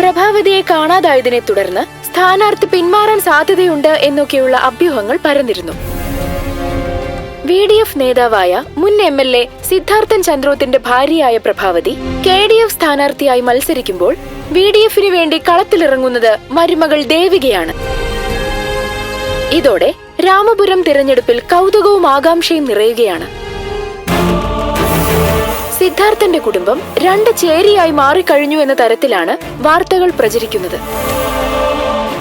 പ്രഭാവതിയെ കാണാതായതിനെ തുടർന്ന് സ്ഥാനാർത്ഥി പിന്മാറാൻ സാധ്യതയുണ്ട് എന്നൊക്കെയുള്ള അഭ്യൂഹങ്ങൾ പരന്നിരുന്നു. വി ഡി എഫ് നേതാവായ മുൻ എം എൽ എ സിദ്ധാർത്ഥൻ ചന്ദ്രോത്തിന്റെ ഭാര്യയായ പ്രഭാവതി കെ ഡി എഫ് സ്ഥാനാർത്ഥിയായി മത്സരിക്കുമ്പോൾ വി ഡി എഫിന് വേണ്ടി കളത്തിലിറങ്ങുന്നത് മരുമകൾ ദേവികയാണ്. ഇതോടെ രാമപുരം തിരഞ്ഞെടുപ്പിൽ കൗതുകവും ആകാംക്ഷയും നിറയുകയാണ്. സിദ്ധാർത്ഥന്റെ കുടുംബം രണ്ട് ചേരിയായി മാറിക്കഴിഞ്ഞു എന്ന തരത്തിലാണ് വാർത്തകൾ പ്രചരിക്കുന്നത്.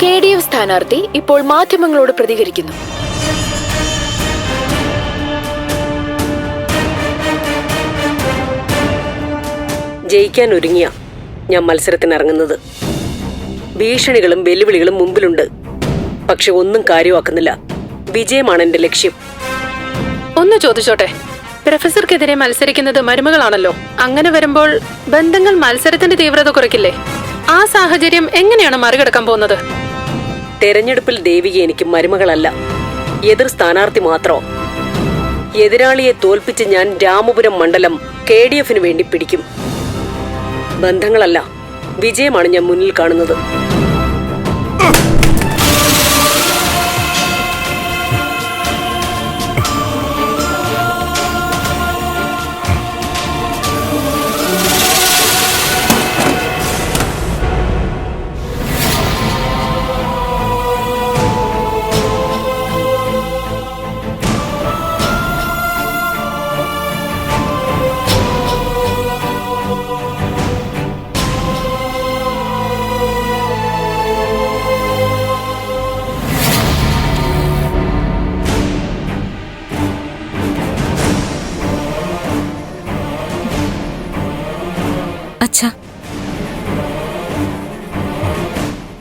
കെ ഡി എഫ് സ്ഥാനാർത്ഥി ഇപ്പോൾ മാധ്യമങ്ങളോട് പ്രതികരിക്കുന്നു. ജയിക്കാൻ ഒരുങ്ങിയ ഞാൻ മത്സരത്തിനിറങ്ങുന്നത്. ഭീഷണികളും വെല്ലുവിളികളും മുമ്പിലുണ്ട്. പക്ഷെ ഒന്നും കാര്യമാക്കുന്നില്ല. വിജയമാണ് എന്റെ ലക്ഷ്യം. ഒന്ന് ചോദിച്ചോട്ടെ? പ്രൊഫസർക്കെതിരെ മത്സരിക്കുന്നത് മരുമകളാണല്ലോ. അങ്ങനെ വരുമ്പോൾ ബന്ധങ്ങൾ മത്സരത്തിന്റെ തീവ്രത കുറയ്ക്കില്ലേ? ആ സാഹചര്യം എങ്ങനെയാണ് മറികടക്കാൻ പോകുന്നത്? തെരഞ്ഞെടുപ്പിൽ ദേവിക എനിക്ക് മരുമകളല്ല. എതിർ സ്ഥാനാർത്ഥി മാത്രം. എതിരാളിയെ തോൽപ്പിച്ച് ഞാൻ രാമപുരം മണ്ഡലം കെ ഡി എഫിന് വേണ്ടി പിടിക്കും. ബന്ധങ്ങളല്ല. വിജയമാണ് ഞാൻ മുന്നിൽ കാണുന്നത്.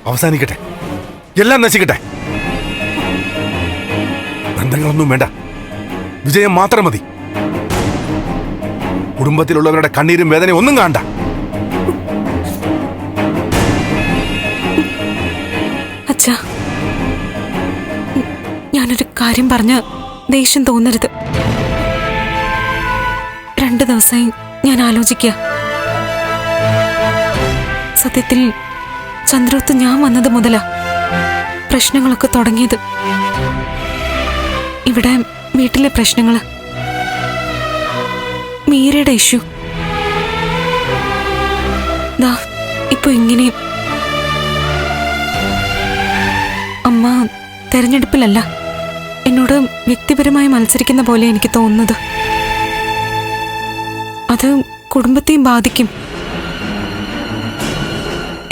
അവസാനിക്കട്ടെ. എല്ലാം നശിക്കട്ടെ. ബന്ധങ്ങളൊന്നും വേണ്ട. വിജയം മാത്രം മതി. കുടുംബത്തിലുള്ളവരുടെ കണ്ണീരും വേദനയും ഒന്നും കാണണ്ട. അച്ഛാ ഞാനൊരു കാര്യം പറഞ്ഞ് ദേഷ്യം തോന്നരുത്. രണ്ടു ദിവസമായി ഞാൻ ആലോചിക്കുക സത്യത്തിൽ ചന്ദ്രോത്ത് ഞാൻ വന്നത് മുതലാ. പ്രശ്നങ്ങളൊക്കെ തുടങ്ങിയത്. ഇവിടെ വീട്ടിലെ പ്രശ്നങ്ങൾ മീരയുടെ ഇഷ്യൂ. ദാ ഇപ്പൊ ഇങ്ങനെയും. അമ്മ തെരഞ്ഞെടുപ്പിലല്ല. എന്നോട് വ്യക്തിപരമായി മത്സരിക്കുന്ന പോലെ എനിക്ക് തോന്നുന്നത്. അത് കുടുംബത്തെയും ബാധിക്കും.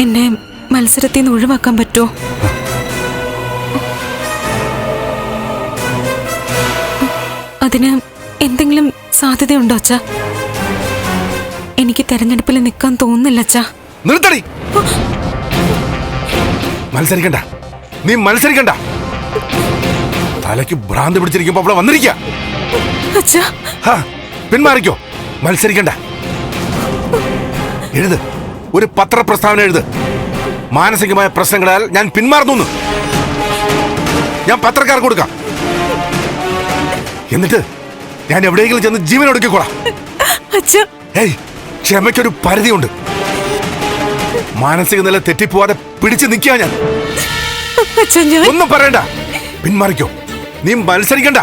എന്നെ മത്സരത്തിൽ നിന്ന് ഒഴിവാക്കാൻ പറ്റുമോ? അതിന് എന്തെങ്കിലും സാധ്യതയുണ്ടോ അച്ഛാ? എനിക്ക് തെരഞ്ഞെടുപ്പിൽ നിൽക്കാൻ തോന്നുന്നില്ല അച്ഛാ. നിർത്തടി. മത്സരിക്കണ്ട. നീ മത്സരിക്കണ്ട. തലയ്ക്ക് ഭ്രാന്ത് പിടിച്ചിരിക്കുമ്പോ അവിടെ വന്നിരിക്ക. പിന്മാറിക്കോ. മത്സരിക്കണ്ട. എഴുത്. ഒരു പത്രപ്രസ്താവന എഴുത്. മാനസികമായ പ്രശ്നങ്ങളാൽ ഞാൻ പിന്മാറുന്നു ഞാൻ പത്രക്കാർക്ക് കൊടുക്കാം. എന്നിട്ട് ഞാൻ എവിടെയെങ്കിലും ചെന്ന് ജീവൻ ഒടുക്കിക്കോളാം. ഏയ് ക്ഷമയ്ക്കൊരു പരിധിയുണ്ട്. മാനസിക നില തെറ്റിപ്പോവാതെ പിടിച്ചു നിൽക്കുക ഞാൻ. ഒന്നും പറയണ്ട. പിന്മാറിക്കോ. നീ മത്സരിക്കണ്ട.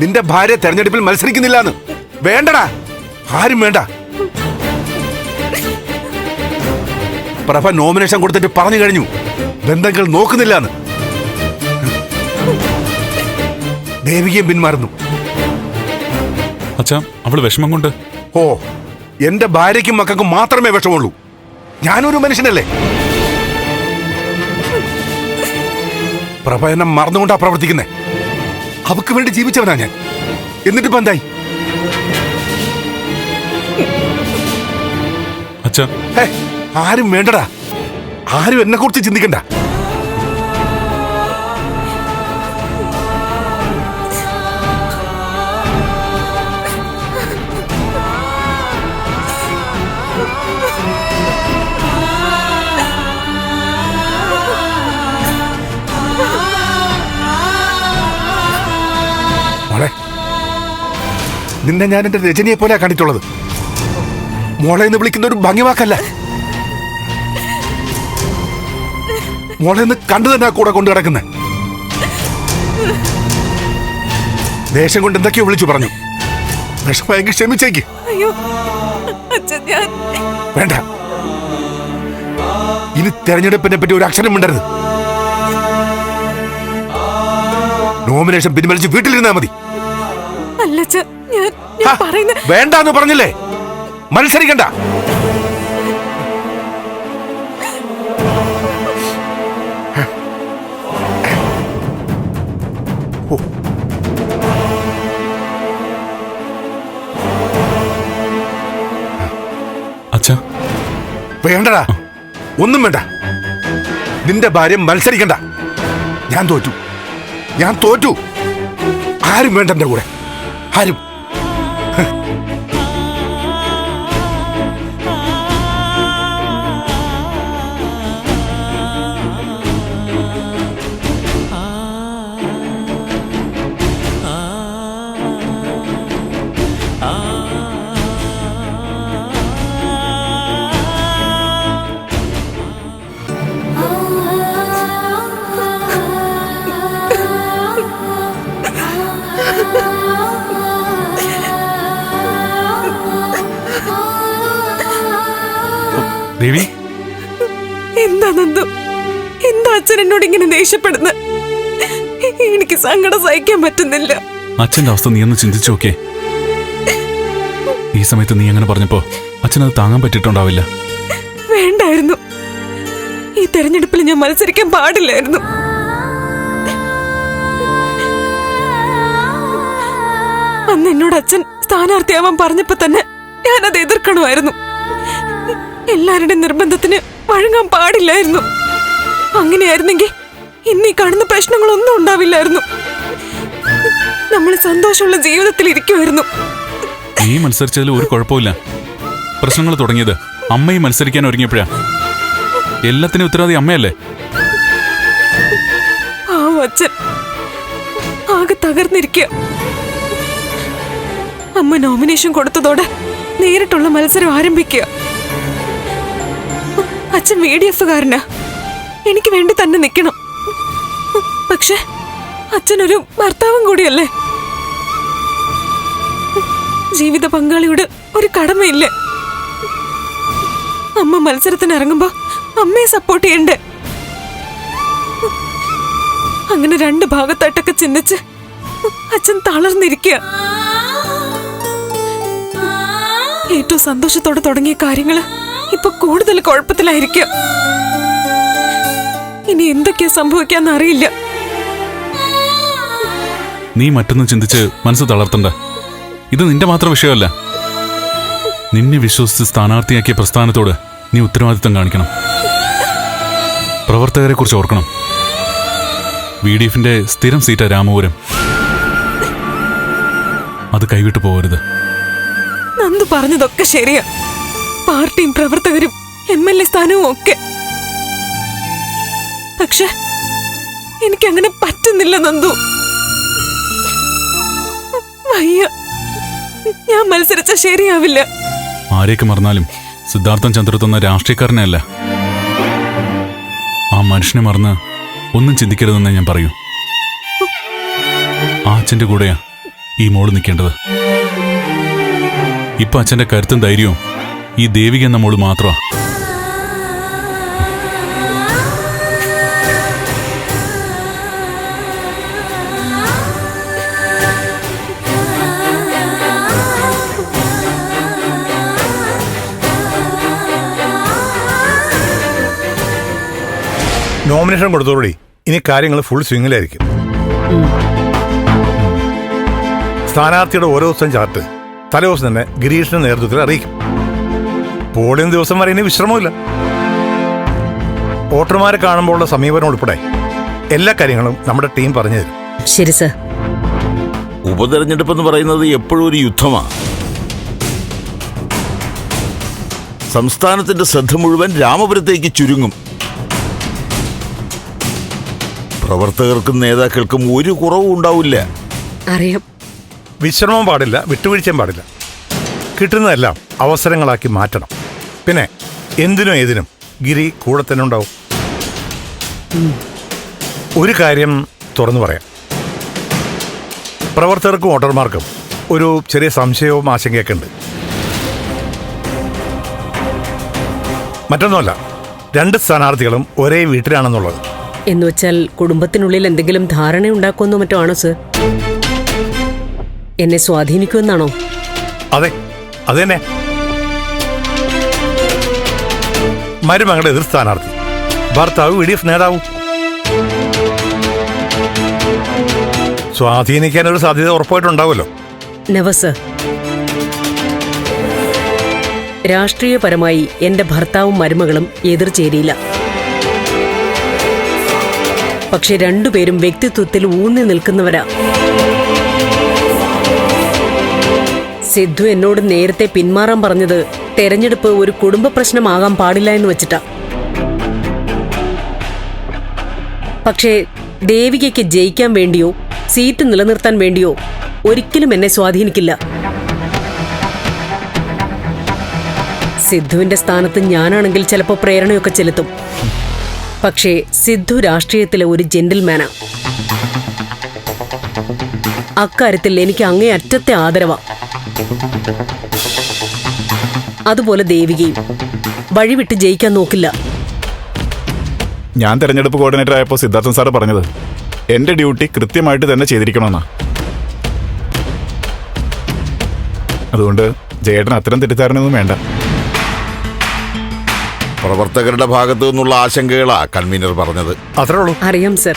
നിന്റെ ഭാര്യ തെരഞ്ഞെടുപ്പിൽ മത്സരിക്കുന്നില്ല എന്ന് വേണ്ടടാ. ആരും വേണ്ട. പ്രഭ നോമിനേഷൻ കൊടുത്തിട്ട് പറഞ്ഞു കഴിഞ്ഞു. ബന്ധങ്ങൾ നോക്കുന്നില്ലാന്ന്. ദേവികയും പിന്മാറുന്നു. അച്ഛാ അവൾ വിഷമം കൊണ്ട്. ഓ എന്റെ ഭാര്യയ്ക്കും മക്കൾക്കും മാത്രമേ വിഷമുള്ളൂ ഞാനൊരു മനുഷ്യനല്ലേ? പ്രഭ എന്നെ മറന്നുകൊണ്ടാ പ്രവർത്തിക്കുന്നേ. അവക്ക് വേണ്ടി ജീവിച്ചവനാ ഞാൻ. എന്നിട്ട് എന്തായി? അച്ഛാ. ആരും വേണ്ടടാ. ആരും എന്നെ കുറിച്ച് ചിന്തിക്കണ്ട. നിന്നെ ഞാൻ എന്റെ രജനിയെ പോലെ കണ്ടിട്ടുള്ളത്. മോളെ എന്ന് വിളിക്കുന്ന ഒരു ഭംഗിവാക്കല്ല. മോളെ ഒന്ന് കണ്ടു തന്നെ കൂടെ കൊണ്ടു കിടക്കുന്നേ. ദേഷ്യം കൊണ്ട് എന്തൊക്കെയോ വിളിച്ചു പറഞ്ഞു. വിഷമയെങ്കിൽ ക്ഷമിച്ചേക്ക്. വേണ്ട. ഇനി തെരഞ്ഞെടുപ്പിനെ പറ്റി ഒരു അക്ഷരം മിണ്ടരുത്. നോമിനേഷൻ പിൻവലിച്ച് വീട്ടിലിരുന്നാ മതി. വേണ്ടെന്ന് പറഞ്ഞില്ലേ? മത്സരിക്കണ്ട. അച്ഛാ. വേണ്ടടാ. ഒന്നും വേണ്ട. നിന്റെ ഭാര്യ മത്സരിക്കണ്ട. ഞാൻ തോറ്റു. ഞാൻ തോറ്റു. ആരും വേണ്ട എന്റെ കൂടെ. ആരും. ദേവി? എന്താ നന്ദു? എന്താ അച്ഛൻ എന്നോട് ഇങ്ങനെ ദേഷ്യപ്പെടുന്നത് എനിക്ക് സങ്കടം സഹിക്കാൻ പറ്റുന്നില്ല. അച്ഛന്റെ അവസ്ഥ നീ ഒന്ന് ചിന്തിച്ചു നോക്കേ ഈ സമയത്ത് നീ അങ്ങനെ പറഞ്ഞപ്പോ അത് താങ്ങാൻ പറ്റിയിട്ടുണ്ടാവില്ല. വേണ്ടായിരുന്നു. ഈ തെരഞ്ഞെടുപ്പിൽ ഞാൻ മത്സരിക്കാൻ പാടില്ലായിരുന്നു. അന്ന് എന്നോട് അച്ഛൻ സ്ഥാനാർത്ഥിയാവാൻ പറഞ്ഞപ്പോ തന്നെ ഞാനത് എതിർക്കണമായിരുന്നു. എല്ലാവരുടെയും നിർബന്ധത്തിന് വഴങ്ങാൻ പാടില്ലായിരുന്നു. അങ്ങനെയായിരുന്നെങ്കിൽ ഇന്നീ കാണുന്ന പ്രശ്നങ്ങളൊന്നും ഉണ്ടാവില്ലായിരുന്നു. നമ്മൾ സന്തോഷമുള്ള ജീവിതത്തിൽ ഇരിക്കുമായിരുന്നു നീ മത്സരിച്ചതിൽ ഒരു കുഴപ്പമില്ല പ്രശ്നങ്ങൾ തുടങ്ങിയത് അമ്മയും മത്സരിക്കാൻ ഒരുങ്ങിയപ്പോഴാ. എല്ലാത്തിനും ഉത്തരവാദി അമ്മയല്ലേ? ആ അച്ഛൻ ആകെ തകർന്നിരിക്കുക. അമ്മ നോമിനേഷൻ കൊടുത്തതോടെ നേരിട്ടുള്ള മത്സരം ആരംഭിക്കുക. അച്ഛൻ വി ഡി എഫുകാരനാ എനിക്ക് വേണ്ടി തന്നെ നിൽക്കണം. പക്ഷെ അച്ഛനൊരു ഭർത്താവും കൂടിയല്ലേ? ജീവിത പങ്കാളിയോട് ഒരു കടമയില്ലേ? അമ്മ മത്സരത്തിന് ഇറങ്ങുമ്പോ അമ്മയെ സപ്പോർട്ട് ചെയ്യണ്ടേ? അങ്ങനെ രണ്ട് ഭാഗത്തായിട്ടൊക്കെ ചിന്തിച്ച് അച്ഛൻ തളർന്നിരിക്കുക. ഏറ്റവും സന്തോഷത്തോടെ തുടങ്ങിയ കാര്യങ്ങൾ ഇപ്പൊ കൂടുതൽ കുഴപ്പത്തിലായിരിക്കും. ഇനി എന്തൊക്കെയാ സംഭവിക്കാന്ന് അറിയില്ല. നീ മറ്റൊന്നും ചിന്തിച്ച് മനസ്സ് തളർത്തണ്ട. ഇത് നിന്റെ മാത്രം വിഷയമല്ല. നിന്നെ വിശ്വസിച്ച് സ്ഥാനാർത്ഥിയാക്കിയ പ്രസ്ഥാനത്തോട് നീ ഉത്തരവാദിത്തം കാണിക്കണം. പ്രവർത്തകരെ കുറിച്ച് ഓർക്കണം. വി ഡി എഫിന്റെ സ്ഥിരം സീറ്റാ രാമപുരം. അത് കൈവിട്ടു പോകരുത് നന്ദു പറഞ്ഞതൊക്കെ ശരിയാ. പാർട്ടിയും പ്രവർത്തകരും എം എൽ എ സ്ഥാനവും ഒക്കെ. പക്ഷെ എനിക്കങ്ങനെ പറ്റുന്നില്ല നന്ദു. വയ്യ. ഞാൻ മത്സരിച്ച ശരിയാവില്ല. ആരെയൊക്കെ മറന്നാലും സിദ്ധാർത്ഥൻ ചന്ദ്രത്ത് എന്ന രാഷ്ട്രീയക്കാരനെ അല്ല ആ മനുഷ്യനെ മറന്ന് ഒന്നും ചിന്തിക്കരുതെന്നേ ഞാൻ പറയൂ. ആ അച്ഛന്റെ കൂടെയാ ഈ മോൾ നിൽക്കേണ്ടത്. ഇപ്പൊ അച്ഛന്റെ കരുത്തും ധൈര്യവും ഈ ദേവിക എന്ന മോൾ മാത്രമാ. നോമിനേഷൻ കൊടുത്തോടി ഇനി കാര്യങ്ങൾ ഫുൾ സ്വിങ്ങിലായിരിക്കും സ്ഥാനാർത്ഥിയുടെ ഓരോ ദിവസം ചാർട്ട് തലേ ദിവസം തന്നെ ഗിരീഷിന്റെ നേതൃത്വത്തിൽ അറിയിക്കും. പോളിംഗ് ദിവസം വരെ ഇനി വിശ്രമമില്ല വോട്ടർമാരെ കാണുമ്പോഴുള്ള സമീപനം ഉൾപ്പെടെ എല്ലാ കാര്യങ്ങളും നമ്മുടെ ടീം പറഞ്ഞു തരും. ശരി സർ. ഉപതെരഞ്ഞെടുപ്പ് എന്ന് പറയുന്നത് എപ്പോഴും ഒരു യുദ്ധമാണ് സംസ്ഥാനത്തിന്റെ ശ്രദ്ധ മുഴുവൻ രാമപുരത്തേക്ക് ചുരുങ്ങും. പ്രവർത്തകർക്കും നേതാക്കൾക്കും ഒരു കുറവും ഉണ്ടാവില്ല. അറിയാം. വിശ്രമം പാടില്ല വിട്ടുവീഴ്ചയും പാടില്ല. കിട്ടുന്നതെല്ലാം അവസരങ്ങളാക്കി മാറ്റണം. പിന്നെ എന്തിനും ഏതിനും ഗിരി കൂടെ തന്നെ ഉണ്ടാവും. ഒരു കാര്യം തുറന്നു പറയാം. പ്രവർത്തകർക്കും വോട്ടർമാർക്കും ഒരു ചെറിയ സംശയവും ആശങ്കയൊക്കെ ഉണ്ട്. മറ്റൊന്നുമല്ല രണ്ട് സ്ഥാനാർത്ഥികളും ഒരേ വീട്ടിലാണെന്നുള്ളത്. എന്ന് വെച്ചാൽ കുടുംബത്തിനുള്ളിൽ എന്തെങ്കിലും ധാരണ ഉണ്ടാക്കുമെന്നോ മറ്റോ ആണോ സർ? എന്നെ സ്വാധീനിക്കുമെന്നാണോ? അതെ അത് തന്നെ മരുമകളുടെ എതിർ സ്ഥാനാർത്ഥി ഭർത്താവ് വി ഡി എഫ് നേതാവും. സ്വാധീനിക്കാനൊരു സാധ്യത ഉറപ്പായിട്ടുണ്ടാവുമല്ലോ. രാഷ്ട്രീയപരമായി എന്റെ ഭർത്താവും മരുമകളും എതിർചേരിയില്ല. പക്ഷെ രണ്ടുപേരും വ്യക്തിത്വത്തിൽ ഊന്നി നിൽക്കുന്നവരാ. സിദ്ധു എന്നോട് നേരത്തെ പിന്മാറാൻ പറഞ്ഞത് തെരഞ്ഞെടുപ്പ് ഒരു കുടുംബ പ്രശ്നമാകാൻ പാടില്ല എന്ന് വെച്ചിട്ടാ. പക്ഷേ ദേവികയ്ക്ക് ജയിക്കാൻ വേണ്ടിയോ സീറ്റ് നിലനിർത്താൻ വേണ്ടിയോ ഒരിക്കലും എന്നെ സ്വാധീനിക്കില്ല. സിദ്ധുവിന്റെ സ്ഥാനത്ത് ഞാനാണെങ്കിൽ ചിലപ്പോൾ പ്രേരണയൊക്കെ ചെലുത്തും. പക്ഷേ സിദ്ധു രാഷ്ട്രീയത്തിലെ ഒരു ജെന്റിൽമാനാ. അക്കാര്യത്തിൽ എനിക്ക് അങ്ങേ അറ്റത്തെ ആദരവാ. അതുപോലെ ദേവികയും വഴിവിട്ട് ജയിക്കാൻ നോക്കില്ല. ഞാൻ തെരഞ്ഞെടുപ്പ് കോർഡിനേറ്റർ ആയപ്പോൾ സിദ്ധാർത്ഥൻ സാറ് പറഞ്ഞത് എന്റെ ഡ്യൂട്ടി കൃത്യമായിട്ട് തന്നെ ചെയ്തിരിക്കണമെന്നാ. അതുകൊണ്ട് ജയേട്ടൻ അത്തരം തെറ്റിദ്ധാരണയൊന്നും വേണ്ട. പ്രവർത്തകരുടെ ഭാഗത്തു നിന്നുള്ള ആശങ്കകളാ കൺവീനർ പറഞ്ഞത്. അത്രേ ഉള്ളൂ. അറിയാം സർ.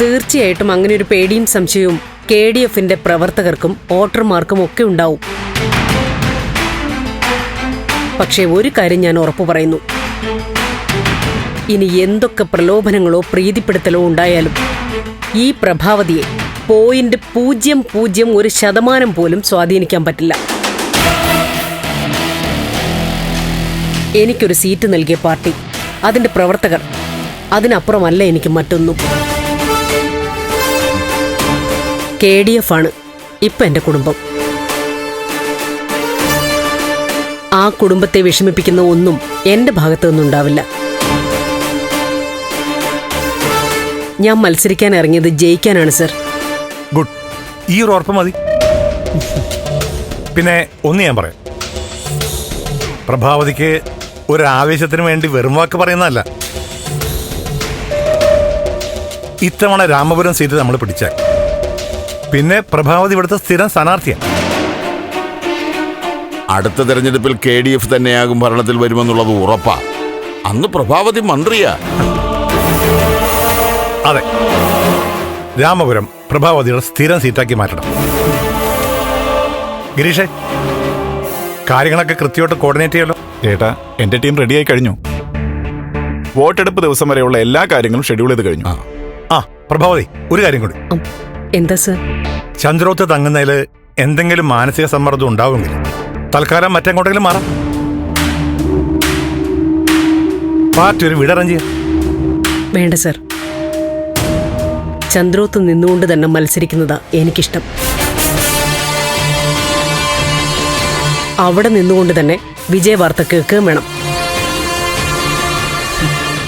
തീർച്ചയായിട്ടും അങ്ങനെ ഒരു പേടിയും സംശയവും കെ ഡി എഫിന്റെ പ്രവർത്തകർക്കും വോട്ടർമാർക്കും ഒക്കെ ഉണ്ടാവും. പക്ഷേ ഒരു കാര്യം ഞാൻ ഉറപ്പു പറയുന്നു. ഇനി എന്തൊക്കെ പ്രലോഭനങ്ങളോ പ്രീതിപ്പെടുത്തലോ ഉണ്ടായാലും ഈ പ്രഭാവതിയെ പോയിന്റ് പൂജ്യം പൂജ്യം ഒരു ശതമാനം പോലും സ്വാധീനിക്കാൻ പറ്റില്ല. എനിക്കൊരു സീറ്റ് നൽകിയ പാർട്ടി. അതിന്റെ പ്രവർത്തകർ. അതിനപ്പുറമല്ല എനിക്ക് മറ്റൊന്നും. കെ ഡി എഫ് ആണ് ഇപ്പൊ എന്റെ കുടുംബം. ആ കുടുംബത്തെ വിഷമിപ്പിക്കുന്ന ഒന്നും എന്റെ ഭാഗത്തു നിന്നുണ്ടാവില്ല ഞാൻ മത്സരിക്കാൻ ഇറങ്ങിയത് ജയിക്കാനാണ് സർ. ഗുഡ്. ഈ ഒരു ഉറപ്പ് മതി. പിന്നെ ഒന്ന് ഞാൻ പറയാം. പ്രഭാവതിക്ക് ഒരു ആവേശത്തിന് വേണ്ടി വെറും വാക്ക് പറയുന്നതല്ല. ഇത്തവണ രാമപുരം സീറ്റ് നമ്മൾ പിടിച്ചാൽ. പിന്നെ പ്രഭാവതി ഇവിടുത്തെ സ്ഥിരം സ്ഥാനാർത്ഥിയാണ് അടുത്ത തെരഞ്ഞെടുപ്പിൽ കെ ഡി എഫ് തന്നെയാകും ഭരണത്തിൽ വരുമെന്നുള്ളത് ഉറപ്പാ. അന്ന് പ്രഭാവതി മന്ത്രിയാ. അതെ. രാമപുരം പ്രഭാവതിയുടെ സ്ഥിരം സീറ്റാക്കി മാറ്റണം. ഗിരീഷേ കാര്യങ്ങളൊക്കെ കൃത്യമായിട്ട് കോർഡിനേറ്റ് ചെയ്യല്ലോ. ചേട്ടാ എന്റെ ടീം റെഡിയായി കഴിഞ്ഞു. വോട്ടെടുപ്പ് ദിവസം വരെയുള്ള എല്ലാ കാര്യങ്ങളും ഷെഡ്യൂൾ ചെയ്ത് കഴിഞ്ഞു. ആ. പ്രഭാവതി ഒരു കാര്യം കൂടി. എന്താ സർ? ചന്ദ്രോത്ത് തങ്ങുന്നതിൽ എന്തെങ്കിലും മാനസിക സമ്മർദ്ദം ഉണ്ടാവുമെങ്കിൽ തൽക്കാലം മറ്റെങ്ങോട്ടെങ്കിലും മാറാം. പാർട്ടി ഒരു വിടറം ചെയ്യാം. വേണ്ട സർ. ചന്ദ്രോത്ത് നിന്നുകൊണ്ട് തന്നെ മത്സരിക്കുന്നതാ എനിക്കിഷ്ടം. അവിടെ നിന്നുകൊണ്ട് തന്നെ വിജയവാർത്ത കേൾക്കുകയും വേണം.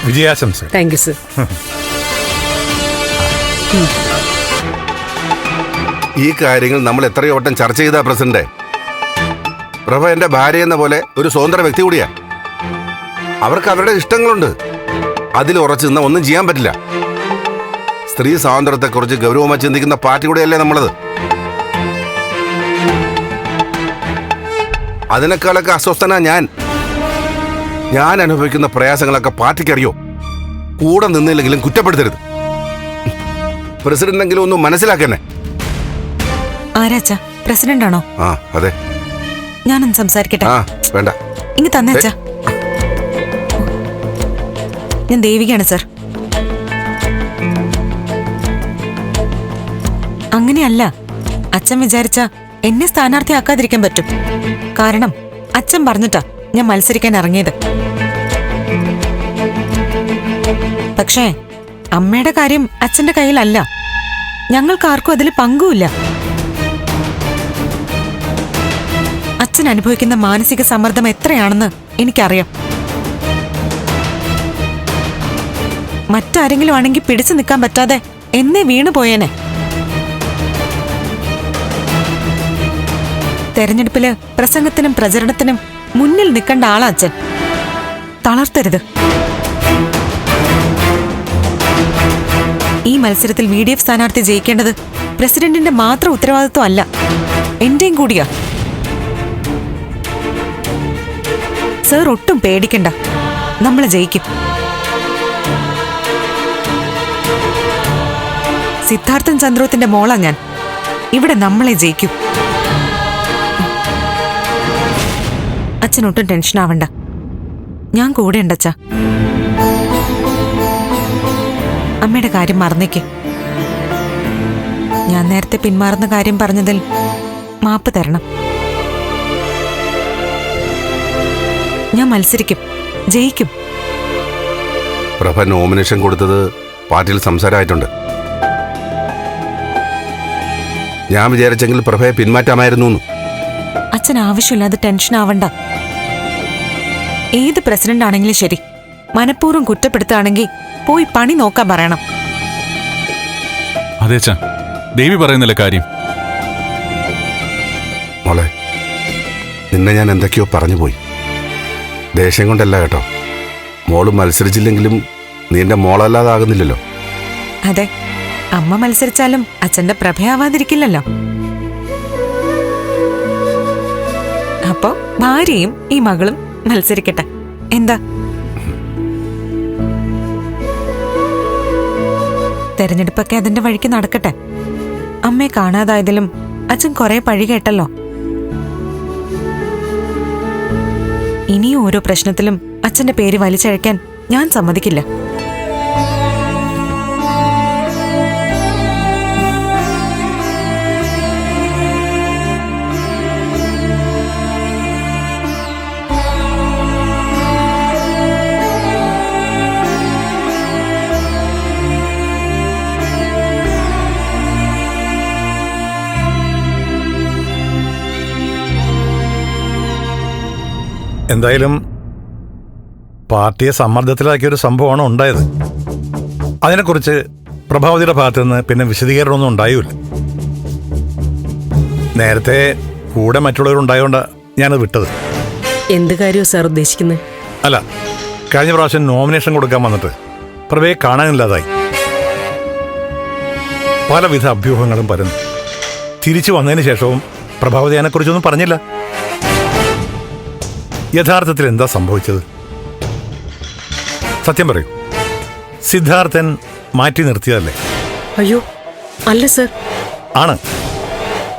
വിജയാശംസ. താങ്ക് യു സർ ഈ കാര്യങ്ങൾ നമ്മൾ എത്രയോ വട്ടം ചർച്ച ചെയ്ത പ്രസിഡന്റ്. പ്രഭ എന്റെ ഭാര്യ എന്ന പോലെ ഒരു സ്വതന്ത്ര വ്യക്തി കൂടിയാ. അവർക്ക് അവരുടെ ഇഷ്ടങ്ങളുണ്ട്. അതിൽ ഉറച്ചു നിന്ന ഒന്നും ചെയ്യാൻ പറ്റില്ല. സ്ത്രീ സ്വാതന്ത്ര്യത്തെക്കുറിച്ച് ഗൗരവമായി ചിന്തിക്കുന്ന പാർട്ടി കൂടെയല്ലേ നമ്മളത്. അതിനേക്കാളൊക്കെ അസ്വസ്ഥനാ ഞാൻ. ഞാൻ അനുഭവിക്കുന്ന പ്രയാസങ്ങളൊക്കെ പാർട്ടിക്കറിയോ? കൂടെ നിന്നില്ലെങ്കിലും കുറ്റപ്പെടുത്തരുത്. പ്രസിഡന്റ് എങ്കിലും ഒന്ന് മനസ്സിലാക്കന്നെ. ആരാച്ചാ? പ്രസിഡന്റ് ആണോ ആ അതെ. ഞാനൊന്ന് സംസാരിക്കട്ടെ. ആ വേണ്ട. ഇങ്ങ് തന്നെ ഞാൻ ദേവികയാണ് സർ. അങ്ങനെയല്ല. അച്ഛൻ വിചാരിച്ച എന്നെ സ്ഥാനാർത്ഥിയാക്കാതിരിക്കാൻ പറ്റും. കാരണം അച്ഛൻ പറഞ്ഞിട്ടാ ഞാൻ മത്സരിക്കാൻ ഇറങ്ങിയത്. പക്ഷേ അമ്മയുടെ കാര്യം അച്ഛന്റെ കയ്യിലല്ല. ഞങ്ങൾക്ക് ആർക്കും അതിൽ പങ്കുമില്ല. അച്ഛൻ അനുഭവിക്കുന്ന മാനസിക സമ്മർദ്ദം എത്രയാണെന്ന് എനിക്കറിയാം. മറ്റാരെങ്കിലും ആണെങ്കിൽ പിടിച്ചു നിൽക്കാൻ പറ്റാതെ എന്നെ വീണു പോയേനെ തെരഞ്ഞെടുപ്പിൽ പ്രസംഗത്തിനും പ്രചരണത്തിനും മുന്നിൽ നിൽക്കേണ്ട ആളാ അച്ഛൻ തളർത്തരുത്. ഈ മത്സരത്തിൽ വി ഡി എഫ് സ്ഥാനാർത്ഥി ജയിക്കേണ്ടത് പ്രസിഡന്റിന്റെ മാത്രം ഉത്തരവാദിത്വം അല്ല എന്റെയും കൂടിയാ. സർ ഒട്ടും പേടിക്കണ്ട. നമ്മൾ ജയിക്കും. സിദ്ധാർത്ഥൻ ചന്ദ്രോത്തിന്റെ മോളാ ഞാൻ. ഇവിടെ നമ്മളെ ജയിക്കും. അച്ഛൻ ഒട്ടും ടെൻഷൻ ആവണ്ട. ഞാൻ കൂടെ ഉണ്ടച്ച അമ്മയുടെ കാര്യം മറന്നേക്ക്. ഞാൻ നേരത്തെ പിന്മാറുന്ന കാര്യം പറഞ്ഞതിൽ മാപ്പ് തരണം. ഞാൻ മത്സരിക്കും ജയിക്കും. പ്രഭ നോമിനേഷൻ കൊടുത്തത് പാർട്ടിയിൽ സംസാരമായിട്ടുണ്ട്. ഞാൻ വിചാരിച്ചെങ്കിൽ പ്രഭയെ പിന്മാറ്റാമായിരുന്നു. അച്ഛൻ ആവശ്യമില്ലാതെ ടെൻഷൻ ആവണ്ട. ഏത് പ്രസിഡന്റ് ആണെങ്കിലും ശരി. മനഃപൂർവം കുറ്റപ്പെടുത്തുകയാണെങ്കിൽ പോയി പണി നോക്കാൻ പറയണം. അതെ അച്ഛാ. ദേവി പറയുന്നില്ല കാര്യം? മോളെ നിന്നെ ഞാൻ എന്തൊക്കെയോ പറഞ്ഞു പോയി ദേഷ്യം കൊണ്ടല്ല കേട്ടോ. മോൾ മത്സരിച്ചില്ലെങ്കിലും നീ എന്റെ മോളല്ലാതാകുന്നില്ലല്ലോ. അതെ. അമ്മ മത്സരിച്ചാലും അച്ഛന്റെ പ്രഭയാവാതിരിക്കില്ലല്ലോ. അപ്പോ ഭാര്യയും ഈ മകളും മത്സരിക്കട്ടെ. എന്താ? തെരഞ്ഞെടുപ്പൊക്കെ അതിന്റെ വഴിക്ക് നടക്കട്ടെ. അമ്മയെ കാണാതായതിലും അച്ഛൻ കുറെ പഴി കേട്ടല്ലോ. ഇനിയും ഓരോ പ്രശ്നത്തിലും അച്ഛന്റെ പേര് വലിച്ചഴക്കാൻ ഞാൻ സമ്മതിക്കില്ല. എന്തായാലും പാർട്ടിയെ സമ്മർദ്ദത്തിലാക്കിയ ഒരു സംഭവമാണ് ഉണ്ടായത്. അതിനെക്കുറിച്ച് പ്രഭാവതിയുടെ ഭാഗത്തു നിന്ന് പിന്നെ വിശദീകരണമൊന്നും ഉണ്ടായില്ല. നേരത്തെ കൂടെ മറ്റുള്ളവരുണ്ടായതുകൊണ്ട് ഞാനത് വിട്ടത്. എന്ത് കാര്യമാണ് സാർ ഉദ്ദേശിക്കുന്നത് അല്ല കഴിഞ്ഞ പ്രാവശ്യം നോമിനേഷൻ കൊടുക്കാൻ വന്നിട്ട് പ്രഭയെ കാണാനില്ലാതായി. പലവിധ അഭ്യൂഹങ്ങളും പരന്നു. തിരിച്ചു വന്നതിന് ശേഷവും പ്രഭാവതി അതിനെക്കുറിച്ചൊന്നും പറഞ്ഞില്ല. യഥാർത്ഥത്തിൽ എന്താ സംഭവിച്ചത്? സത്യം പറയൂ. സിദ്ധാർത്ഥൻ മാറ്റി നിർത്തിയതല്ലേ? അയ്യോ അല്ല സർ. ആണ്.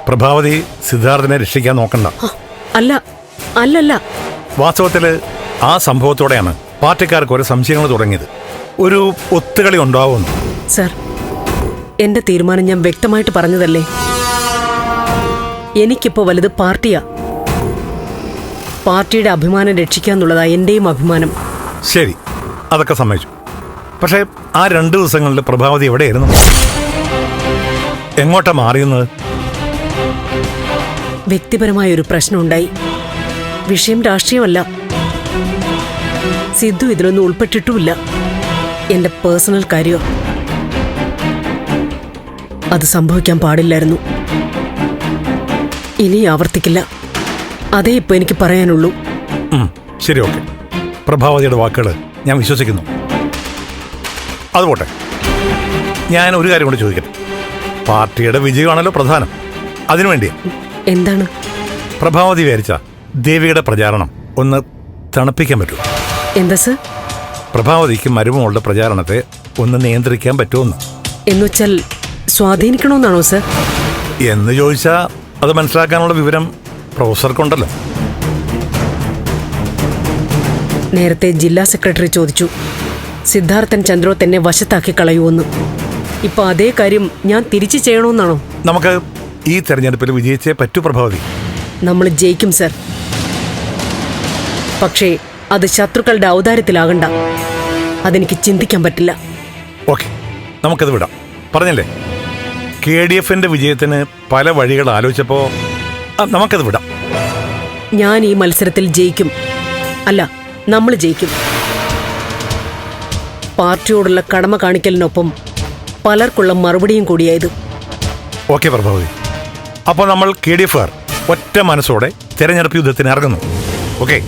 പ്രഭാവതി സിദ്ധാർത്ഥനെ രക്ഷിക്കാൻ നോക്കണ്ട. അല്ല അല്ലല്ല. വാസ്തവത്തിൽ ആ സംഭവത്തോടെയാണ് പാർട്ടിക്കാർക്ക് ഒരു സംശയങ്ങൾ തുടങ്ങിയത്. ഒരു ഒത്തുകളി ഉണ്ടാവുമെന്ന്. സർ എന്റെ തീരുമാനം ഞാൻ വ്യക്തമായിട്ട് പറഞ്ഞതല്ലേ? എനിക്കിപ്പോ വലുത് പാർട്ടിയാ. പാർട്ടിയുടെ അഭിമാനം രക്ഷിക്കാന്നുള്ളതാ എന്റെയും അഭിമാനം. ശരി അതൊക്കെ സമ്മതിച്ചു. പക്ഷേ ആ രണ്ട് ദിവസങ്ങളിൽ പ്രഭാവതി എവിടെയായിരുന്നു? എങ്ങോട്ടാ മാറിയുന്നത് വ്യക്തിപരമായ ഒരു പ്രശ്നമുണ്ടായി. വിഷയം രാഷ്ട്രീയമല്ല. സിദ്ധു ഇതിലൊന്നും ഉൾപ്പെട്ടിട്ടുമില്ല. എന്റെ പേഴ്സണൽ കാര്യോ? അത് സംഭവിക്കാൻ പാടില്ലായിരുന്നു. ഇനി ആവർത്തിക്കില്ല. അതേ ഇപ്പൊ എനിക്ക് പറയാനുള്ളൂ. ശരി ഓക്കെ. പ്രഭാവതിയുടെ വാക്കുകൾ ഞാൻ വിശ്വസിക്കുന്നു. അത് പോട്ടെ. ഞാൻ ഒരു കാര്യം കൂടി ചോദിക്കട്ടെ. പാർട്ടിയുടെ വിജയമാണല്ലോ പ്രധാനം. അതിനുവേണ്ടി എന്താണ്? പ്രഭാവതി വിചാരിച്ച ദേവിയുടെ പ്രചാരണം ഒന്ന് തണുപ്പിക്കാൻ പറ്റുമോ എന്താ സർ? പ്രഭാവതിക്ക് മരുമകളുടെ പ്രചാരണത്തെ ഒന്ന് നിയന്ത്രിക്കാൻ പറ്റുമെന്ന്. എന്നുവെച്ചാൽ സ്വാധീനിക്കണമെന്നാണോ സർ? എന്ന് ചോദിച്ചാൽ അത് മനസ്സിലാക്കാനുള്ള വിവരം പ്രൊഫസർക്കുണ്ടല്ലോ. നേരത്തെ ജില്ലാ സെക്രട്ടറി ചോദിച്ചു സിദ്ധാർത്ഥൻ ചന്ദ്രോ തന്നെ വശത്താക്കി കളയുമെന്ന്. ഇപ്പൊ അതേ കാര്യം ഞാൻ തിരിച്ചു ചെയ്യണമെന്നാണോ നമുക്ക് ഈ തെരഞ്ഞെടുപ്പിൽ വിജയിച്ചേ പറ്റൂ പ്രഭാവതി. നമ്മൾ ജയിക്കും സർ. പക്ഷേ അത് ശത്രുക്കളുടെ ഔദാര്യത്തിലാകണ്ട. അതെനിക്ക് ചിന്തിക്കാൻ പറ്റില്ല. ഓക്കെ നമുക്കത് വിടാം. പറഞ്ഞല്ലേ? കെ ഡി എഫിന്റെ വിജയത്തിന് പല വഴികൾ ആലോചിച്ചപ്പോൾ നമുക്കത് വിടാം. ഞാൻ ഈ മത്സരത്തിൽ ജയിക്കും. അല്ല നമ്മൾ ജയിക്കും. പാർട്ടിയോടുള്ള കടമ കാണിക്കലിനൊപ്പം പലർക്കുള്ള മറുപടിയും കൂടിയായത്. ഓക്കെ പ്രഭാവതി. അപ്പോൾ നമ്മൾ കെ ഡി എഫ് ആർ ഒറ്റ മനസ്സോടെ തിരഞ്ഞെടുപ്പ് യുദ്ധത്തിന് ഇറങ്ങുന്നു. ഓക്കെ.